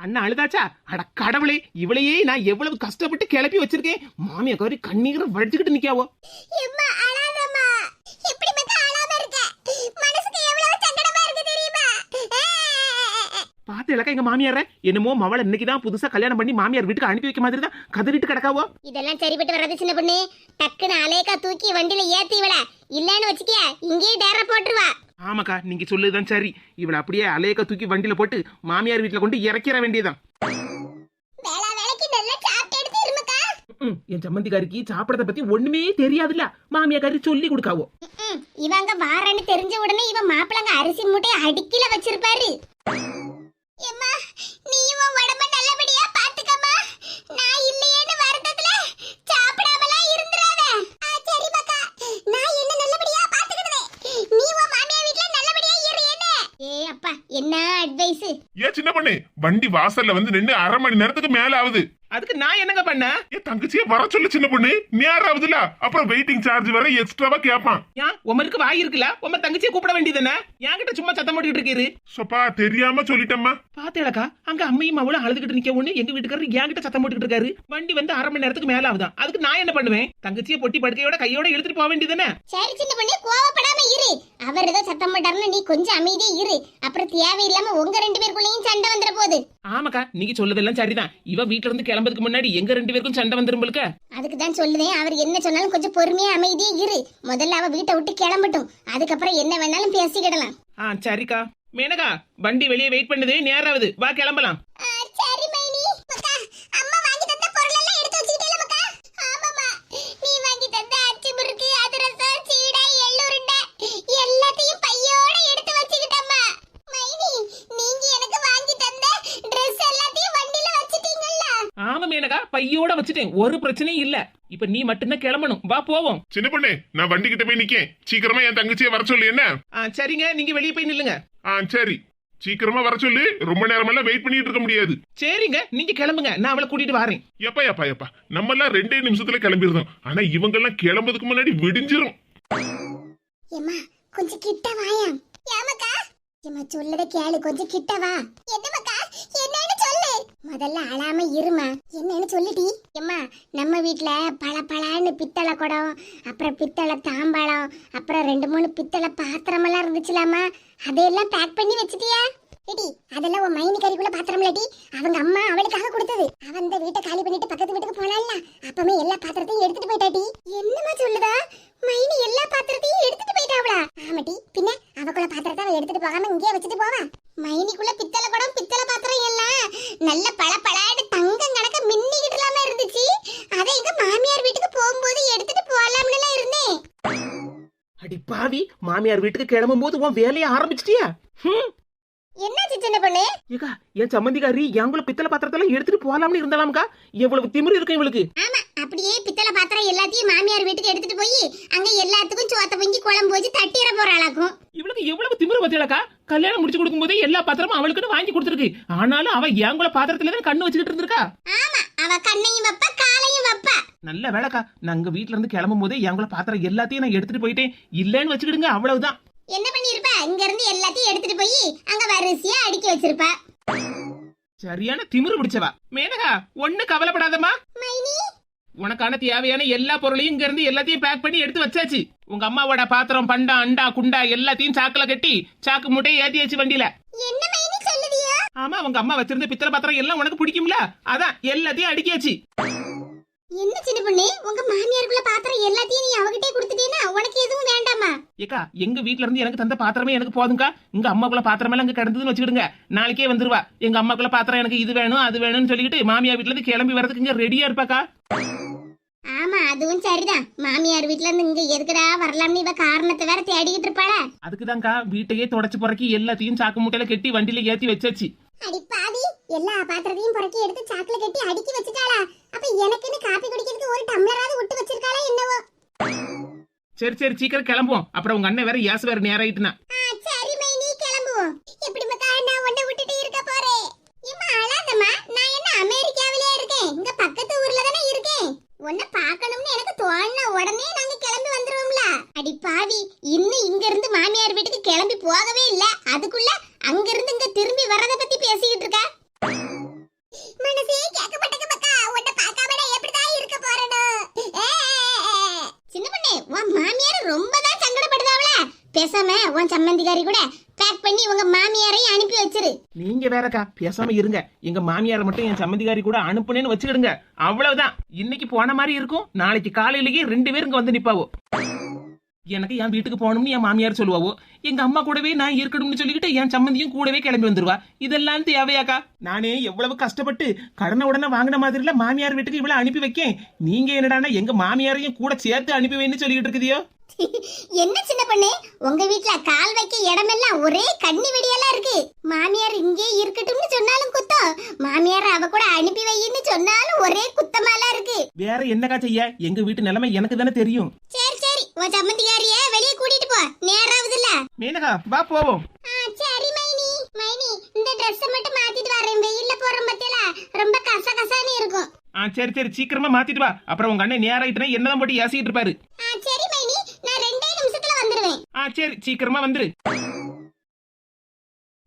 அண்ணா அழுதாச்சா? அட கடவுளே இவளையே நான் எவ்வளவு கஷ்டப்பட்டு கிளப்பி வச்சிருக்கேன். மாமியா கௌரி கண்ணீரை வடிச்சுக்கிட்டு நிக்காவோ பார்த்து இலக்க எங்க மாமியார. என்னமோ மவளை இன்னைக்குதான் புதுசா கல்யாணம் பண்ணி மாமியார் வீட்டுக்கு அனுப்பி வைக்க மாதிரி தான் கதறிட்டு கிடக்காவோ. இதெல்லாம் சரிப்பட்டு வர்றது சின்ன பொண்ணு. டக்குன்னு அலேக்கா தூக்கி வண்டியில ஏத்தி இவள. இல்லன்னு வச்சுக்கிய இங்கேயே டேர போட்டுருவா. ஆமாக்கா நீங்க சொல்லுதான் சரி. இவளை அப்படியே அலையக்க தூக்கி வண்டியில போட்டு மாமியார் வீட்டுல கொண்டு இறக்கிற வேண்டியதான் என் சம்மந்திக்காரிக்கு சாப்பிடறத பத்தி ஒண்ணுமே தெரியாதுல்ல. மாமியாக்காரி சொல்லி கொடுக்காவோ. இவங்க வாரன்னு தெரிஞ்ச உடனே இவன் மாப்பிளங்க அரிசி மூட்டை அடுக்கில வச்சிருப்பாரு. நீயும் உன் உடம்ப நல்லபடியா பாத்துக்கம்மா நான் இல்லையேன்னு வருத்தத்துல சாப்பிடாமலாம் இருந்துறாத சரி மக்கா நான் என்ன நல்லபடியா பாத்துக்கிடுவேன் நீ உன் மாமியா வீட்ல நல்லபடியா இரு என்ன ஏ அப்பா என்ன அட்வைஸ் ஏன் சின்ன பொண்ணு வண்டி வாசல்ல வந்து நின்று அரை மணி நேரத்துக்கு மேல ஆகுது அதுக்கு நான் என்னங்க பண்ண? ஏன் தங்கச்சியே வர சொல்லு சின்ன பொண்ணு. நேரம் ஆகுதுல அப்புறம் வெயிட்டிங் சார்ஜ் வர எக்ஸ்ட்ராவா கேட்பான் ஏன் உமருக்கு வாய் இருக்குல்ல? உம தங்கச்சியை கூப்பிட வேண்டியதுதானே? என்கிட்ட சும்மா சத்தம் போட்டுக்கிட்டு இருக்கீரு. சொப்பா தெரியாம சொல்லிட்டம்மா. பாத்தேலக்கா அங்க அம்மையும் அவளும் அழுதுகிட்டு நிக்க ஒண்ணு எங்க வீட்டுக்காரரு என்கிட்ட சத்தம் போட்டுக்கிட்டு இருக்காரு. வண்டி வந்து அரை மணி நேரத்துக்கு மேல ஆகுதான். அதுக்கு நான் என்ன பண்ணுவேன்? தங்கச்சியை பொட்டி படுக்கையோட கையோட எடுத்துட்டு போக வேண்டியதுதானே? சரி சின்ன பொண்ணு கோவப்படாம இரு. அவர் ஏதோ சத்தம் போட்டாருன்னு நீ கொஞ்சம் அமைதியா இரு. அப்புறம் தேவையில்லாம உங்க ரெண்டு பேருக்குள்ளேயும் சண்டை வந்துட போகுது. ஆமாக்கா நீங்க சொல்லுதெல்லாம் சரிதான். இவ வீட்ல இருந்து கிளம்புறதுக்கு முன்னாடி எங்க ரெண்டு பேருக்கும் சண்டை வந்துரும்பளுக்க அதுக்கு தான் சொல்லுதேன் அவர் என்ன சொன்னாலும் கொஞ்சம் பொறுமையா அமைதியா இரு. முதல்ல அவ வீட்டை விட்டு கிளம்பட்டும். அதுக்கப்புறம் என்ன வேணாலும் பேசிக்கிடலாம். ஆ சரிக்கா. மேனகா வண்டி வெளியே வெயிட் பண்ணுது. நேரம் ஆகுது வா கிளம்பலாம். சரி மைனி மக்கா அம்மா வாங்கி தந்த பொருள் எல்லாம் எடுத்து வச்சுக்கிட்டே மக்கா ஆமாமா நீ வாங்கி தந்த அச்சி முறுக்கு அதிரசம் சீடை எள்ளுருண்டை எல்லாத்தையும் பையோட எடுத்து வச்சுக்கிட்டம்மா மைனி நீங்க எனக்கு வாங்கி தந்த Dress எல்லாத்தையும் வண்டில வச்சிட்டீங்கல்ல மேனகா பையோட வச்சுட்டேன். ஒரு பிரச்சனையும் இல்ல. இப்ப நீ மட்டும்தான் கிளம்பணும். வா போவோம். சின்ன பொண்ணு நான் வண்டி கிட்ட போய் நிக்கேன். சீக்கிரமா என் தங்கச்சியை வர சொல்லு என்ன? ஆ சரிங்க. நீங்க வெளியே போய் நில்லுங்க. ஆ சரி. சீக்கிரமா வர சொல்லு. ரொம்ப நேரமெல்லாம் வெயிட் பண்ணிட்டு இருக்க முடியாது. சரிங்க. நீங்க கிளம்புங்க. நான் அவளை கூட்டிட்டு வரேன். எப்பா எப்பா எப்பா. நம்ம எல்லாம் ரெண்டே நிமிஷத்துல கிளம்பிருந்தோம் ஆனா இவங்க எல்லாம் கிளம்புறதுக்கு முன்னாடி விடிஞ்சிரும். கொஞ்சம் கிட்ட வாயா. ஏமாக்கா ஏம்மா சொல்லத கேளு. கொஞ்சம் கிட்ட வா. சொல்லு முதல்ல அழாம இருமா. என்னன்னு சொல்லுடி. ஏம்மா நம்ம வீட்டுல பல பலான்னு பித்தளை குடம் அப்புறம் பித்தளை தாம்பாளம் அப்புறம் ரெண்டு மூணு பித்தளை பாத்திரம் எல்லாம் இருந்துச்சுலாமா? அதையெல்லாம் பேக் பண்ணி வச்சுட்டியா? டி அதெல்லாம் உன் மைனி கறிக்குள்ள பாத்திரம் இல்லடி. அவங்க அம்மா அவளுக்காக கொடுத்தது. அவன் இந்த வீட்டை காலி பண்ணிட்டு பக்கத்து வீட்டுக்கு போனால அப்பவே எல்லா பாத்திரத்தையும் எடுத்துட்டு போயிட்டாடி. என்னமா சொல்லுதா? மைனி எல்லா பாத்திரத்தையும் எடுத்துட்டு போயிட்டாவளா ஆமாடி பின்ன அவக்குள்ள பாத்திரத்தை அவ எடுத்துட்டு போகாம இங்கேயே வச்சுட்டு போவா மைனிக்குள்ள பித்தளை குடம் பித்தளை பாத்திரம் எல்லாம் நல்ல பல பலாடு தங்கம் கணக்க மின்னிக்கிட்டுலாம இருந்துச்சு அதை எங்க மாமியார் வீட்டுக்கு போகும்போது எடுத்துட்டு போலாம்னு இருந்தேன் அடி பாவி மாமியார் வீட்டுக்கு கிளம்பும் போது உன் வேலையை ஆரம்பிச்சிட்டியா ஹம், என்னாச்சு சின்ன பொண்ணு ஏக்கா என் சம்மந்திக்காரி எங்குள்ள பித்தளை பாத்திரத்தெல்லாம் எடுத்துட்டு போலாம்னு இருந்தாலாம்க்கா. எவ்வளவு திமிரு இருக்கும் இவளுக்கு. ஆமா அப்படியே பித்தளை பாத்திரம் எல்லாத்தையும் மாமியார் வீட்டுக்கு எடுத்துட்டு போய் அங்க எல்லாத்துக்கும் சோத்த பொங்கி குழம்பு வச்சு தட்டிட போறாளாக்கும். இவளுக்கு எவ்வளவு திமிரு பத்தியலக்கா கல்யாணம் முடிச்சு கொடுக்கும் போதே எல்லா பாத்திரமும் அவளுக்குன்னு வாங்கி கொடுத்துருக்கு. ஆனாலும் அவ எங்குள்ள பாத்திரத்துல தான் கண்ணு வச்சுக்கிட்டு இருந்திருக்கா? ஆமா அவ கண்ணையும் வைப்பா காலையும் வைப்பா. நல்ல வேலைக்கா. நாங்க வீட்ல இருந்து கிளம்பும் போதே எங்குள்ள பாத்திரம் எல்லாத்தையும் நான் எடுத்துட்டு போயிட்டேன். இல்லன்னு வச்சுக்கிடுங்க அவ்வளவுதான். என்ன பண்ணிருப்ப? இங்க இருந்து எல்லாத்தையும் எடுத்துட்டு போய் அங்க வரிசையா அடுக்கி வச்சிருப்ப. சரியான திமிரு பிடிச்சவா. மேனகா ஒண்ணு கவலைப்படாதம்மா. மைனி? உனக்கான தேவையான எல்லா பொருளையும் இங்க இருந்து எல்லாத்தையும் பேக் பண்ணி எடுத்து வச்சாச்சு. உங்க அம்மாவோட பாத்திரம் பண்டா அண்டா குண்டா எல்லாத்தையும் சாக்குல கட்டி சாக்கு மூட்டையை ஏத்தியாச்சு வண்டியில. என்ன மைனி சொல்லுதியா? ஆமா உங்க அம்மா வச்சிருந்த பித்தளை பாத்திரம் எல்லாம் உனக்கு பிடிக்கும்ல? அதான் எல்லாத்தையும் அடுக்கியாச்சு. என்ன சின்ன பொண்ணு? உங்க மாமியாருக்குள்ள பாத்திரம் எல்லாத்தையும் நீ அவகிட்டே கொடுத்துட்டீனா உனக்கு எதுவும் வேண்டாமா? ஏக்கா எங்க வீட்ல இருந்து எனக்கு தந்த பாத்திரமே எனக்கு போதுங்கா உங்க அம்மாக்குள்ள பாத்திரம் எல்லாம் அங்க கிடந்ததுன்னு வச்சுக்கிடுங்க. நாளைக்கே வந்துருவா. எங்க அம்மாக்குள்ள பாத்திரம் எனக்கு இது வேணும் அது வேணும்னு சொல்லிக்கிட்டு மாமியா வீட்ல இருந்து கிளம்பி வரதுக்கு இங்க ரெடியா இருப்பாக்கா. ஆமா அதுவும் சரிதான். மாமியார் வீட்ல இருந்து இங்க எதுக்குடா வரலாம்னு இவ காரணத்தை வேற தேடிக்கிட்டு இருப்பாள. அதுக்குதான்க்கா வீட்டையே தொடச்சு புறக்கி எல்லாத்தையும் சாக்கு மூட்டையில கட்டி வண்டியில ஏத்தி வச்சாச்சு. அடி எல்லா பாத்திரத்தையும் புறக்கி எடுத்து சாக்குல கட்டி அடுக்கி வச்சுட்டாளா. அப்ப எனக்குன்னு காப்பி குடிக்கிறதுக்கு ஒரு டம்ளராவது விட்டு வச்சிருக்காளா என்னவோ? சரி சரி சீக்கிரம் கிளம்புவோம். அப்புறம் உங்க அண்ணன் வேற யாசு வேற நேரம் ஆயிட்டுனா. சரி மைனி கிளம்புவோம் எப்படி மக்கா நான் உன்னை விட்டுட்டு இருக்க போறேன். இம்மா அழாதம்மா. நான் என்ன அமெரிக்காவிலே இருக்கேன்? இங்க பக்கத்து ஊர்ல தானே இருக்கேன். உன்னை பார்க்கணும்னு எனக்கு தோணுன உடனே நாங்க கிளம்பி வந்துருவோம்ல. அடி பாவி இன்னும் இங்க இருந்து மாமியார் வீட்டுக்கு கிளம்பி போகவே இல்ல. அதுக்குள்ள அங்க இருந்து இங்க திரும்பி வரத பத்தி பேசிக்கிட்டு இருக்க. பேசாம உன் சம்மந்திகாரி கூட பேக் பண்ணி உங்க மாமியாரையும் அனுப்பி வச்சிரு. நீங்க வேறக்கா பேசாம இருங்க. எங்க மாமியாரை மட்டும் என் சம்மந்திகாரி கூட அனுப்புனேன்னு வச்சுக்கிடுங்க. அவ்வளவுதான். இன்னைக்கு போன மாதிரி இருக்கும். நாளைக்கு காலையிலேயே ரெண்டு பேரும் இங்க வந்து நிப்பாவோ. எனக்கு என் வீட்டுக்கு போகணும்னு என் மாமியார் சொல்லுவாவோ? எங்க அம்மா கூடவே நான் இருக்கணும்னு சொல்லிக்கிட்டு என் சம்மந்தியும் கூடவே கிளம்பி வந்துருவா. இதெல்லாம் தேவையாக்கா? நானே எவ்வளவு கஷ்டப்பட்டு கடனை உடனே வாங்கின மாதிரில மாமியார் வீட்டுக்கு இவ்வளவு அனுப்பி வைக்கேன். நீங்க என்னடான்னா எங்க மாமியாரையும் கூட சேர்த்து அனுப்பி வைன்னு சொல்லிக்கிட்டு இருக்குதியோ என்ன சின்ன பொண்ணு? உங்க வீட்ல கால் வைக்க இடமெல்லாம் ஒரே கண்ணி வெடியெல்லாம் இருக்கு. மாமியார் இங்கே இருக்கட்டும்னு சொன்னாலும் குத்தம். மாமியார் அவ கூட அனுப்பி வைன்னு சொன்னாலும் ஒரே குத்தமாலாம் இருக்கு. வேற என்னக்கா செய்ய? எங்க வீட்டு நிலைமை எனக்கு தானே தெரியும். சரி உன் சம்மந்திக்காரிய வெளியே கூட்டிட்டு போ. நேராவதுல்ல. மீனகா வா போவோம். சரி மைனி. மைனி இந்த Dress மட்டும் மாத்திட்டு வரேன் வெயில்ல போற பத்தியில ரொம்ப கச கசான்னு இருக்கும். ஆ சரி சரி. சீக்கிரமா மாத்திட்டு வா. அப்புறம் உங்க அண்ணன் நேராயிட்டுனா என்னதான் போட்டு ஏசிட்டு இருப்பாரு. ஆ சரி மைனி. நான் ரெண்டே நிமிஷத்துல வந்துருவேன். ஆ சரி. சீக்கிரமா வந்துரு.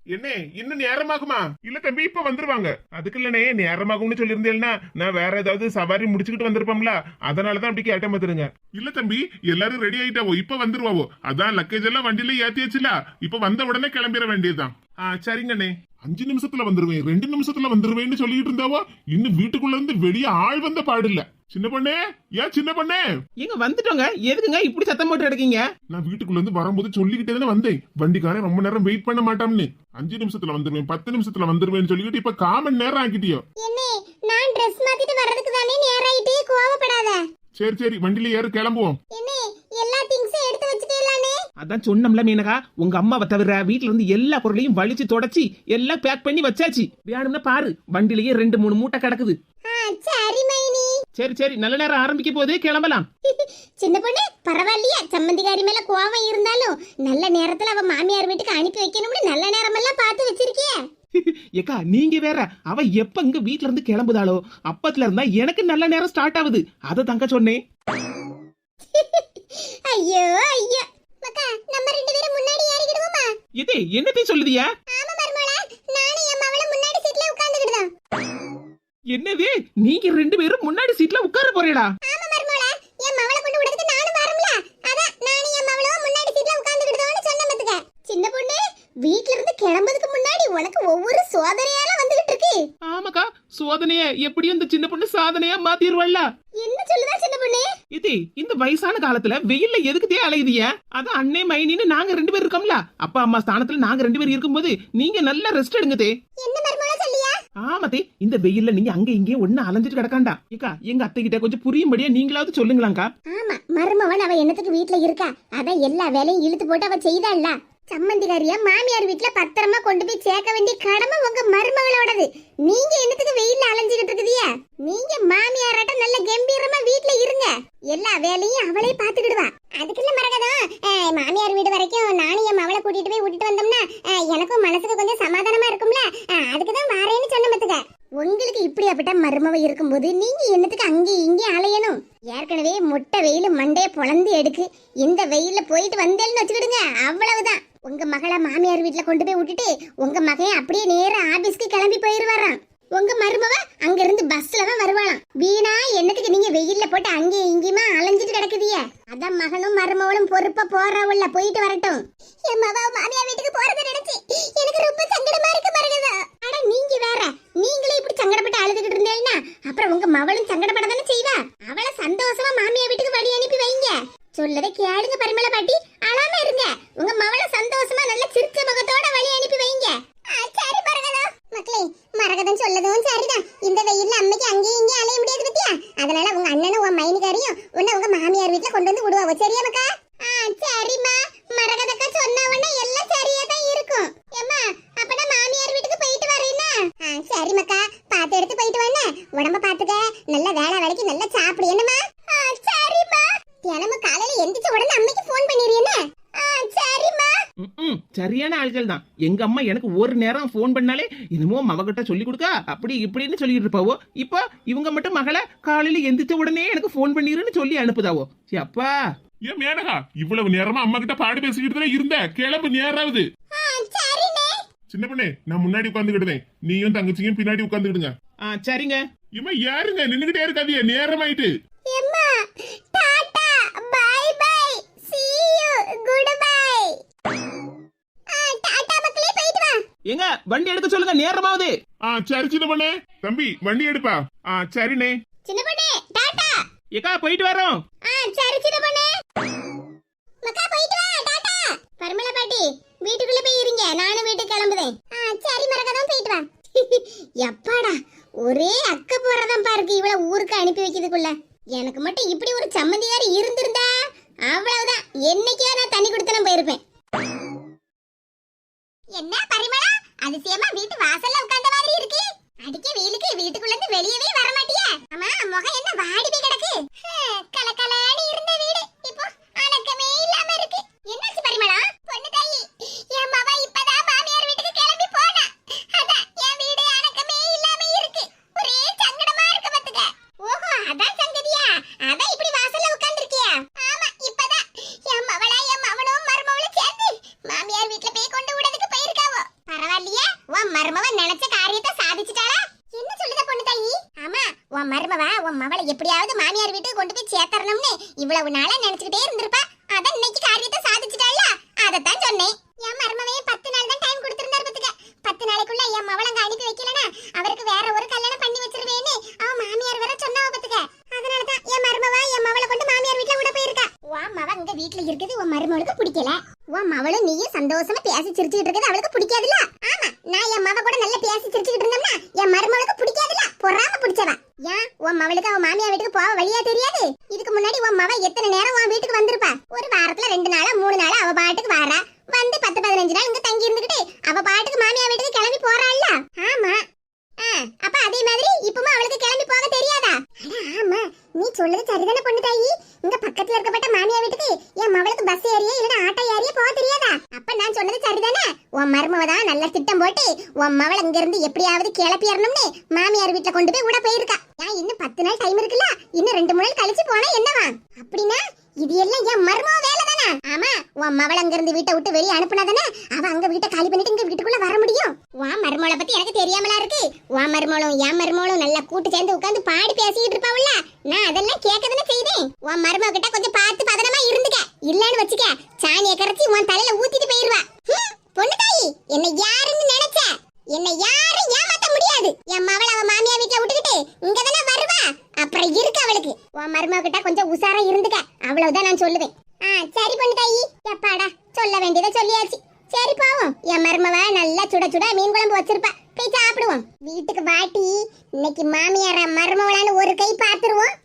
என்ன? இன்னும் நேரமாகுமா? இல்ல தம்பி இப்ப வந்துருவாங்க. அதுக்கு இல்லனே நேரமாகும்னு சொல்லியிருந்தேன்னா நான் வேற ஏதாவது சவாரி முடிச்சுக்கிட்டு வந்திருப்போம்ல அதனாலதான் அப்படி கேட்ட மாதிரிங்க இல்ல தம்பி எல்லாரும் ரெடி ஆயிட்டாவோ இப்ப வந்துருவாவோ. அதான் லக்கேஜ் எல்லாம் வண்டியில ஏத்தியாச்சுல இப்ப வந்த உடனே கிளம்பிட வேண்டியதுதான். ஆ சரிங்கண்ணே. அஞ்சு நிமிஷத்துல வந்துருவேன் ரெண்டு நிமிஷத்துல வந்துருவேன்னு சொல்லிட்டு இருந்தாவோ இன்னும் வீட்டுக்குள்ள இருந்து வெளியே ஆள் வந்த பாடு இல்ல. சின்ன பொண்ணே? ஏன் சின்ன பொண்ணே? எங்க வந்துட்டோங்க. எதுக்குங்க இப்படி சத்தம் போட்டு எடுக்கீங்க நான் வீட்டுக்குள்ள இருந்து வரும்போது சொல்லிக்கிட்டே தானே வந்தேன். வண்டிக்காரன் ரொம்ப நேரம் வெயிட் பண்ண மாட்டான்னு அஞ்சு நிமிஷத்துல வந்துருவேன் பத்து நிமிஷத்துல வந்துருவேன்னு சொல்லிக்கிட்டு இப்ப காமன் நேரம் ஆக்கிட்டியோ? என்ன நான் Dress மாத்திட்டு வர்றதுக்கு தானே நேரம் ஆயிட்டு கோவப்படாத. சரி சரி வண்டியில ஏறு கிளம்புவோம். என்ன எல்லா திங்ஸும் எடுத்து வச்சுட்டேலானே? அதான் சொன்னோம்ல மீனகா உங்க அம்மாவை தவிர வீட்ல இருந்து எல்லா பொருளையும் வலிச்சு தொடச்சி எல்லாம் பேக் பண்ணி வச்சாச்சு. வேணும்னா பாரு வண்டிலேயே ரெண்டு மூணு மூட்டை கிடக்குது. ஆ சரி மைனி. சரி சரி நல்ல நேரம் ஆரம்பிக்க போதே கிளம்பலாம். சின்ன பொண்ணு பரவாயில்லையா. சம்மந்திகாரி மேல கோவம் இருந்தாலும் நல்ல நேரத்துல அவ மாமியார் வீட்டுக்கு அனுப்பி வைக்கணும்னு நல்ல நேரமெல்லாம் பார்த்து வச்சிருக்கியே. ஏக்கா நீங்க வேற அவ எப்ப இங்க வீட்ல இருந்து கிளம்புதாளோ அப்பத்துல இருந்தா எனக்கு நல்ல நேரம் ஸ்டார்ட் ஆகுது. அதை தங்க சொன்னேன். ஐயோ ஐயோ. மக்கா நம்ம ரெண்டு பேரும் முன்னாடி ஏறிக்கிடுவோமா? இது என்னத்தை சொல்லுதியா? என்னது? நீங்க ரெண்டு பேரும் முன்னாடி சீட்ல உட்கார பொண்ணு வீட்ல இருந்து கிளம்புறதுக்கு முன்னாடி உனக்கு ஒவ்வொரு சோதனையால வந்துகிட்டு இருக்கு. ஆமாக்கா சோதனைய. எப்படியும் இந்த சின்ன பொண்ணு சாதனையா மாத்திருவாள்ல என்ன சொல்லுதா இது இந்த வயசான காலத்துல வெயில்ல எதுக்குதே அலையுதிய அதான் அண்ணே மைனின்னு நாங்க ரெண்டு பேர் இருக்கோம்ல. அப்பா அம்மா ஸ்தானத்துல நாங்க ரெண்டு பேர் இருக்கும்போது நீங்க நல்லா ரெஸ்ட் எடுங்கதே என்ன மர்மலா சொல்லியா? ஆமாதே இந்த வெயில்ல நீங்க அங்க இங்கே ஒண்ணு அலைஞ்சிட்டு கிடக்காண்டா. ஏக்கா எங்க அத்தை கிட்ட கொஞ்சம் புரியும்படியா நீங்களாவது சொல்லுங்களாக்கா ஆமா மருமவன் அவ என்னத்துக்கு வீட்ல இருக்கா? அதான் எல்லா வேலையும் இழுத்து போட்டு அவ செய்தாள்ல. சம்மந்திகாரிய மாமியார் வீட்டுல பத்திரமா கொண்டு போய் சேர்க்க வேண்டிய கடமை உங்க மருமகளோடது. நீங்க என்னத்துக்கு வெயில்ல அலைஞ்சுகிட்டு இருக்குதியா நீங்க மாமியாராட்ட நல்ல கம்பீரமா வீட்டுல இருங்க. எல்லா வேலையும் அவளே பாத்துக்கிடுவா. அதுக்குள்ள என்ன அஹ், மாமியார் வீடு வரைக்கும் நானும் என் மவளை கூட்டிட்டு போய் விட்டுட்டு வந்தோம்னா எனக்கும் மனசுக்கு கொஞ்சம் சமாதானமா இருக்கும்ல? அதுக்குதான் வாரேன்னு சொன்ன பத்துக்க. உங்களுக்கு இப்படியாப்பட்ட மருமவ இருக்கும்போது நீங்க என்னத்துக்கு அங்கேயும் இங்கேயும் அலையணும்? ஏற்கனவே முட்டை வெயில் மண்டையை பொழந்து எடுக்கு. இந்த வெயில போயிட்டு வந்தேன்னு வச்சுக்கிடுங்க. அவ்வளவுதான். உங்க மகளை மாமியார் வீட்டுல கொண்டு போய் விட்டுட்டு உங்க மகன் அப்படியே நேரா ஆபீஸ்க்கு கிளம்பி போயிருவாராம். உங்க மருமவ அங்க இருந்து பஸ்ல தான் வருவாளாம். வீணா என்னத்துக்கு நீங்க வெயில்ல போட்டு அங்கேயும் இங்கேயுமா அலைஞ்சிட்டு கிடக்குதிய அதான் மகனும் மருமவளும் பொறுப்பா போறவள்ள போயிட்டு வரட்டும். என் மவ மாமியார் வீட்டுக்கு போறத நினைச்சு எனக்கு ரொம்ப சங்கடமா இருக்கு மருகதா அட நீங்க வேற. நீங்களே இப்படி சங்கடப்பட்டு அழுதுகிட்டு இருந்தேன்னா அப்புறம் உங்க மவளும் சங்கடப்பட தானே செய்வா? அவளை சந்தோஷமா மாமியார் வீட்டுக்கு வழி அனுப்பி வைங்க. சொல்லதை கேளுங்க பரிமள பாட்டி அழாம இருங்க உங்க மவளை சந்தோஷமா நல்ல சிரிச்ச முகத்தோட வழி அனுப்பி வைங்க ஆ, சரி மரகதா மக்களே மரகதம் சொல்லதும் சரிதான் இந்த வெயில்ல அம்மைக்கு அங்கேயும் இங்கேயும் அலைய முடியாது பத்தியா அதனால உங்க அண்ணனும் உன் மைனிகாரியும் உன்னை உங்க மாமியார் வீட்டுல கொண்டு வந்து விடுவாவோ சரியா மக்கா ஆ சரிம்மா மரகதக்கா சொன்ன உடனே எல்லாம் சரியா தான் இருக்கும் ஏம்மா அப்பனா மாமியார் வீட்டுக்கு போயிட்டு வரேன்னா ஆ சரி மக்கா பார்த்து எடுத்து போயிட்டு வாங்க உடம்ப பாத்துக்க நல்ல வேலை வேலைக்கு நல்லா சாப்பிடு என்னம்மா ஆ சரிம்மா தினமும் காலையில எந்திரிச்ச உடனே அம்மைக்கு ஃபோன் பண்ணிடுறீன்னு ஆ சரிம்மா ம் சரியான ஆள்கள் தான். எங்க அம்மா எனக்கு ஒரு நேரம் ஃபோன் பண்ணாலே என்னமோ மவகிட்ட சொல்லி கொடுக்க அப்படி இப்படின்னு சொல்லிட்டு இருப்பாவோ? இப்போ இவங்க மட்டும் மகளை காலையில எந்திரிச்ச உடனே எனக்கு ஃபோன் பண்ணிருன்னு சொல்லி அனுப்புதாவோ? சீ, அப்பா. ஏன் மேனகா இவ்வளவு நேரமா அம்மா கிட்ட பாடு பேசிக்கிட்டு தானே இருந்த? கிளம்பு நேராவது. சின்ன பொண்ணே நான் முன்னாடி உட்காந்துக்கிடுவேன் நீயும் தங்கச்சியும் பின்னாடி உட்காந்துக்கிடுங்க ஆ சரிங்க. இவன் யாருங்க? நின்னுகிட்டே இருக்காதிய நேரமாயிட்டு. எங்க வண்டி எடுக்க சொல்லுங்க நேரமாவது. ஆ சரி சின்ன பொண்ணே. தம்பி வண்டி எடுப்பா. ஆ சரிண்ணே. சின்ன பொண்ணே டாடா. ஏக்கா போயிட்டு வரோம். ஆ சரி சின்ன பொண்ணே. மக்கா போயிட்டு வா டாடா. பரிமள பாட்டி வீட்டுக்குள்ள போய் இருங்க. நானும் வீட்டுக்கு கிளம்புதேன். ஆ சரி மரகதம் போயிட்டு வா. எப்பாடா ஒரே அக்க போறதான் பாருக்கு இவ்வளவு ஊருக்கு அனுப்பி வைக்கிறதுக்குள்ள. எனக்கு மட்டும் இப்படி ஒரு சம்மந்தியாரி இருந்திருந்தா அவ்வளவுதான். என்னைக்கோ நான் தண்ணி கொடுத்தனும் போயிருப்பேன். அதிசயமா வீட்டு வாசல்ல உட்கார்ந்த மாதிரி இருக்கு. அடிக்க வெயிலுக்கு வீட்டுக்குள்ள இருந்து வெளியவே வர மாட்டியா. அம்மா முகம் என்ன வாடி போய் கிடக்கு கலக்கலாடி இருந்த வீடு இப்போ அடக்கமே இல்லாம இருக்கு என்னாச்சு பரிமளா பொண்ணு தாயி என் மவ இப்பதான் மாமியார் வீட்டுக்கு கிளம்பி போனா அதான் என் வீடு அடக்கமே இல்லாம இருக்கு ஒரே சங்கடமா இருக்கு பாத்துக்க ஓஹோ அதான் சங்கதியா அதான் இப்படி வாசல்ல உட்கார்ந்திருக்கியா ஆமா இப்பதான் என் மவளா என் மவனும் மருமவளும் சேர்ந்து மாமியார் வீட்ல போய் கொண்டு விடதுக்கு போயிருக்காவோ பரவாயில்லையே உன் மருமவ நினைச்ச காரியத்தை சாதிச்சிட்டாளா என்ன சொல்லுத பொண்ணு தாயி ஆமா உன் மருமவ உன் மவளை எப்படியாவது மாமியார் வீட்டுக்கு கொண்டு போய் சேர்த்தரணும்னு இவ்வளவு நாளா நினைச்சுக்கிட்டே இருந்திருப்பா. அதான் இன்னைக்கு காரியத்தை சாதிச்சிட்டால அதைத்தான் சொன்னேன். என் மருமவே பத்து நாள் தான் டைம் கொடுத்திருந்தாரு பத்துக்க. பத்து நாளைக்குள்ள என் மவளை அங்க அனுப்பி வைக்கலனா அவருக்கு வேற ஒரு கல்யாணம் பண்ணி வச்சிருவேன்னு அவன் மாமியார் வேற சொன்னாவ பத்துக்க. அதனாலதான் என் மருமவா என் மவளை கொண்டு மாமியார் வீட்டுல விட போயிருக்கா. உன் மவ இங்க வீட்டுல இருக்குது உன் மருமவளுக்கு பிடிக்கல. உன் மவளும் நீயும் சந்தோஷமா பேசி சிரிச்சுக்கிட்டு இருக்கிறது அவளுக்கு பிடிக்காதுல்ல ஆமா நான் என் மவ கூட நல்லா பேசி சிரிச்சுக்கிட்டு இருந்தோம்னா என் மருமவளுக்கு பிடிக்காதுல்ல பொறாம பிடிச்சவ ஏன் உன் மவளுக்கு அவன் மாமியார் வீட்டுக்கு போக வழியா தெரியாது இதுக்கு முன்னாடி உன் மவ எத்தனை நேரம் உன் வீட்டுக்கு வந்திருப்பா ஒரு வாரத்துல ரெண்டு நாளா மூணு நாளா அவ பாட்டுக்கு வாரா வந்து பத்து பதினஞ்சு நாள் இங்க தங்கி இருந்துகிட்டு அவ பாட்டுக்கு மாமியார் வீட்டுக்கு கிளம்பி போறாள்ல ஆமா ஆ, அப்ப அதே மாதிரி இப்பமா அவளுக்கு கிளம்பி போக தெரியாதா அட ஆமா நீ சொல்றது சரிதானே பொண்ணு தாயி இங்க பக்கத்துல இருக்கப்பட்ட மாமியார் வீட்டுக்கு என் மவளுக்கு பஸ் ஏறியே இல்ல ஆட்டோ ஏறியே போக தெரியாதா அப்ப நான் சொன்னது சரிதானே உன் மருமவ தான் நல்ல திட்டம் போட்டு உன் மவளை இங்க இருந்து எப்படியாவது கிளப்பிடணும்னு மாமியார் வீட்டுல கொண்டு போய் விட போயிருக்கா. ஏன் இன்னும் பத்து நாள் டைம் இருக்குல்ல? இன்னும் ரெண்டு மூணு நாள் கழிச்சு போனா என்னவா? அப்படின்னா இது எல்லாம் என் மருமவ வேலை தானே ஆமா உன் மவள அங்க இருந்து வீட்டை விட்டு வெளியே அனுப்புனா தானே அவ அங்க வீட்டை காலி பண்ணிட்டு இங்க வீட்டுக்குள்ள வர முடியும்? உன் மருமவளை பத்தி எனக்கு தெரியாமலா இருக்கு. உன் மருமவளும் என் மருமவளும் நல்லா கூட்டு சேர்ந்து உட்காந்து பாடி பேசிட்டு இருப்பாவுல்ல. நான் அதெல்லாம் கேட்கதானே செய்தேன். உன் மருமவ கிட்ட கொஞ்சம் பார்த்து பதனமா இருந்துக்க. இல்லன்னு வச்சுக்க சாணியை கரைச்சி உன் தலையில ஊத்திட்டு போயிருவா. ஹம், என்ன யாருன்னு நினைச்ச? என்ன யாரும் ஏமாத்த முடியாது. என் மவள அவ மாமியா வீட்ல விட்டுக்கிட்டு இங்க தானே வருவா? அப்புறம் இருக்கு அவளுக்கு. உன் மருமக கிட்ட கொஞ்சம் உசாரா இருந்துக்க. அவ்வளவுதான் நான் சொல்லுவேன். ஆ சரி பொண்ணு தாயி எப்பாடா சொல்ல வேண்டியதை சொல்லியாச்சு. சரி போவோம். என் மருமவ நல்லா சுட சுட மீன் குழம்பு வச்சிருப்பா. போய் சாப்பிடுவோம். வீட்டுக்கு வாட்டி இன்னைக்கு மாமியார மருமவளான்னு ஒரு கை பாத்துருவோம்